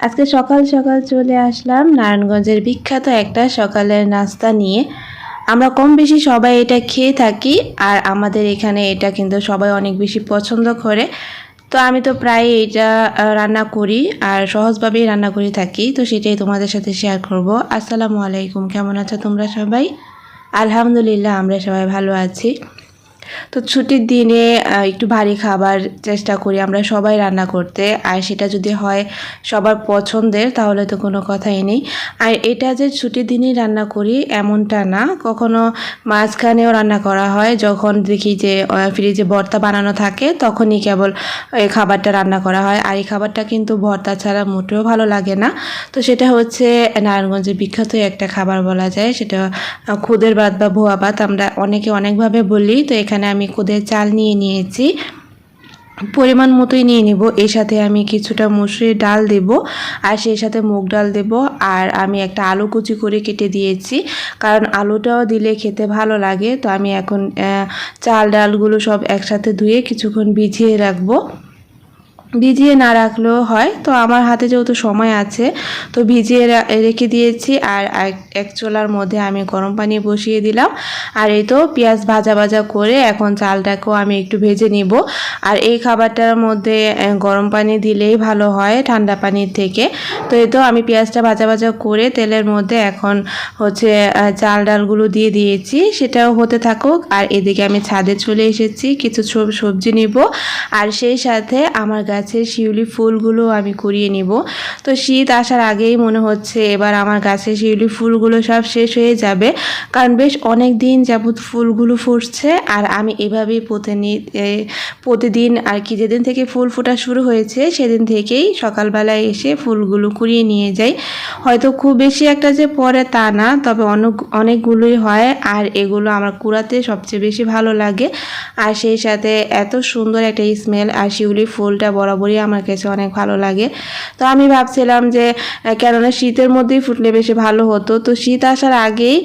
আজকে সকাল সকাল চলে আসলাম নারায়ণগঞ্জের বিখ্যাত একটা সকালের নাস্তা নিয়ে। আমরা কম বেশি সবাই এটা খেয়ে থাকি আর আমাদের এখানে এটা কিন্তু সবাই অনেক বেশি পছন্দ করে। তো আমি তো প্রায় এটা রান্না করি আর সহজভাবেই রান্না করে থাকি। তো সেটাই তোমাদের সাথে শেয়ার করব। আসসালামু আলাইকুম, কেমন আছো তোমরা সবাই? আলহামদুলিল্লাহ, আমরা সবাই ভালো আছি। তো ছুটির দিনে একটু ভারী খাবার চেষ্টা করি আমরা সবাই রান্না করতে। আর সেটা যদি হয় সবার পছন্দের, তাহলে তো কোনো কথাই নেই। আর এটা যে ছুটির দিনেই রান্না করি এমনটা না। কখনো মাঝখানেও রান্না করা হয়। যখন দেখি যে ফ্রিজে ভর্তা বানানো থাকে, তখনই কেবল এই খাবারটা রান্না করা হয়। আর এই খাবারটা কিন্তু ভর্তা ছাড়া মোটেও ভালো লাগে না। তো সেটা হচ্ছে নারায়ণগঞ্জের বিখ্যাত একটা খাবার বলা যায়। সেটা খুদের ভাত বা ভুয়া ভাত। আমরা অনেকে অনেকভাবে বলি। তো এখানে আমি খুদের চাল নিয়ে নিয়েছি। পরিমাণ মতোই নিয়ে নিব। এর সাথে আমি কিছুটা মুসুরির ডাল দেব আর সেই সাথে মুগ ডাল দেব। আর আমি একটা আলু কুচি করে কেটে দিয়েছি। কারণ আলুটাও দিলে খেতে ভালো লাগে। তো আমি এখন চাল ডালগুলো সব একসাথে ধুয়ে কিছুক্ষণ ভিজিয়ে রাখব। ভিজিয়ে না রাখলেও হয়। তো আমার হাতে যেহেতু সময় আছে, তো ভিজিয়ে রেখে দিয়েছি আর এক- চোলার মধ্যে আমি গরম পানি বসিয়ে দিলাম। আর এই তো পেঁয়াজ ভাজা ভাজা করে এখন চালটাকেও আমি একটু ভেজে নিব। আর এই খাবারটার মধ্যে গরম পানি দিলেই ভালো হয় ঠান্ডা পানির থেকে। তো এই তো আমি পেঁয়াজটা ভাজা ভাজা করে তেলের মধ্যে এখন হচ্ছে চাল ডালগুলো দিয়ে দিয়েছি। সেটাও হতে থাকুক। আর এদিকে আমি ছাদে চলে এসেছি, কিছু সবজি নিব। আর সেই সাথে আমার গাছের শিউলি ফুলগুলো আমি কুড়িয়ে নিব। তো শীত আসার আগেই মনে হচ্ছে এবার আমার গাছের শিউলি ফুলগুলো সব শেষ হয়ে যাবে। কারণ বেশ অনেক দিন যাবৎ ফুলগুলো ফুটছে আর আমি এভাবেই প্রতিনি- এ, প্রতিদিন আর কি যেদিন থেকে ফুল ফোটা শুরু হয়েছে সেদিন থেকেই সকালবেলায় এসে ফুলগুলো কুড়িয়ে নিয়ে যাই। হয়তো খুব বেশি একটা যে পরে তা না তবে অনেক অনেকগুলোই হয় আর এগুলো আমার কুড়াতে সবচেয়ে বেশি ভালো লাগে। আর সেই সাথে এত সুন্দর একটা স্মেল আর শিউলি ফুলটা বরাবরই আমার কাছে অনেক ভালো লাগে। তো আমি ভাবছিলাম যে কেননা শীতের মধ্যেই ফুটলে বেশি ভালো হতো। তো শীত আসার আগেই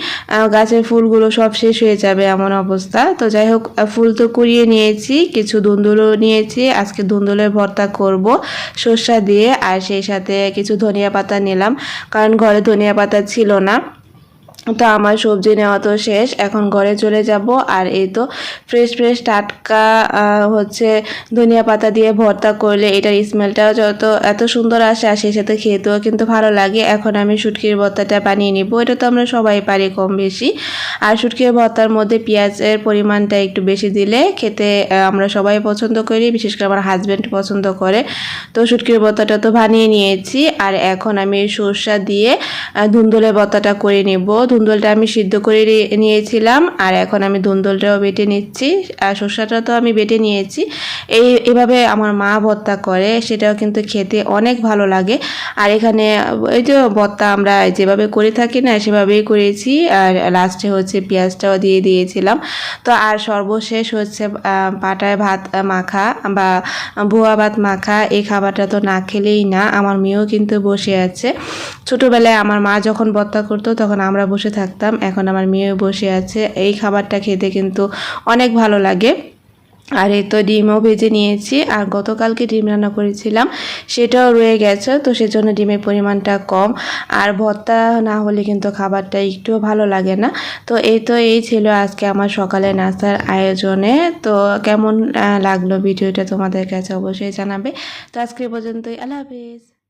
গাছের ফুলগুলো সব শেষ হয়ে যাবে এমন অবস্থা। তো যাই হোক ফুল তো কুড়িয়ে নিয়েছি, কিছু ধুন্দুলও নিয়েছি। আজকে ধুন্দুলের ভর্তা করব, সর্ষা দিয়ে, আর সেই সাথে কিছু ধনিয়া পাতা নিলাম। কারণ ঘরে ধনিয়া পাতা ছিল না। তো আমার সবজি নেওয়া তো শেষ, এখন ঘরে চলে যাব। আর এই তো ফ্রেশ ফ্রেশ টাটকা হচ্ছে ধনিয়া পাতা দিয়ে ভর্তা করলে এটার স্মেলটাও যত, এত সুন্দর আসে আর সেই সাথে খেতেও কিন্তু ভালো লাগে। এখন আমি শুটকির ভর্তাটা বানিয়ে নিব। এটা তো আমরা সবাই পারি কম বেশি আর শুটকির ভর্তার মধ্যে পেঁয়াজের পরিমাণটা একটু বেশি দিলে খেতে আমরা সবাই পছন্দ করি, বিশেষ করে আমার হাজব্যান্ড পছন্দ করে। তো শুটকির ভর্তাটা তো বানিয়ে নিয়েছি। আর এখন আমি সর্ষা দিয়ে ধুন্দুলের ভর্তাটা করে নেব। ধুন্দুলটা আমি সিদ্ধ করে নিয়েছিলাম, আর এখন আমি ধুন্দুলটাও বেটে নিচ্ছি, আর সর্ষাটা তো আমি বেটে নিয়েছি। এই, এভাবে আমার মা ভর্তা করে, সেটাও কিন্তু খেতে অনেক ভালো লাগে। আর এখানে এই যে ভর্তা আমরা যেভাবে করে থাকি না, সেভাবেই করেছি, আর লাস্টে হচ্ছে পেঁয়াজটাও দিয়ে দিয়েছিলাম। তো আর সর্বশেষ হচ্ছে পাটায় ভাত মাখা বা ভুয়া ভাত মাখা, এই খাবারটা তো না খেলেই না, আমার মেয়েও কিন্তু বসে আছে। ছোটোবেলায় আমার মা যখন ভর্তা করতো, তখন আমরা বসে থাকতাম। এখন আমার মেয়েও বসে আছে। এই খাবারটা খেতে কিন্তু অনেক ভালো লাগে। আর এই তো ডিমও ভেজে নিয়েছি। আর গতকালকে ডিম রান্না করেছিলাম। সেটাও রয়ে গেছে। তো সেজন্য ডিমের পরিমাণটা কম। আর ভর্তা না হলে কিন্তু খাবারটা একটুও ভালো লাগে না। তো এই তো এই ছিল আজকে আমার সকালে নাস্তার আয়োজনে। তো কেমন লাগল ভিডিওটা তোমাদের কাছে অবশ্যই জানাবে। তো আজকে পর্যন্তই। আল্লাহ হাফিজ।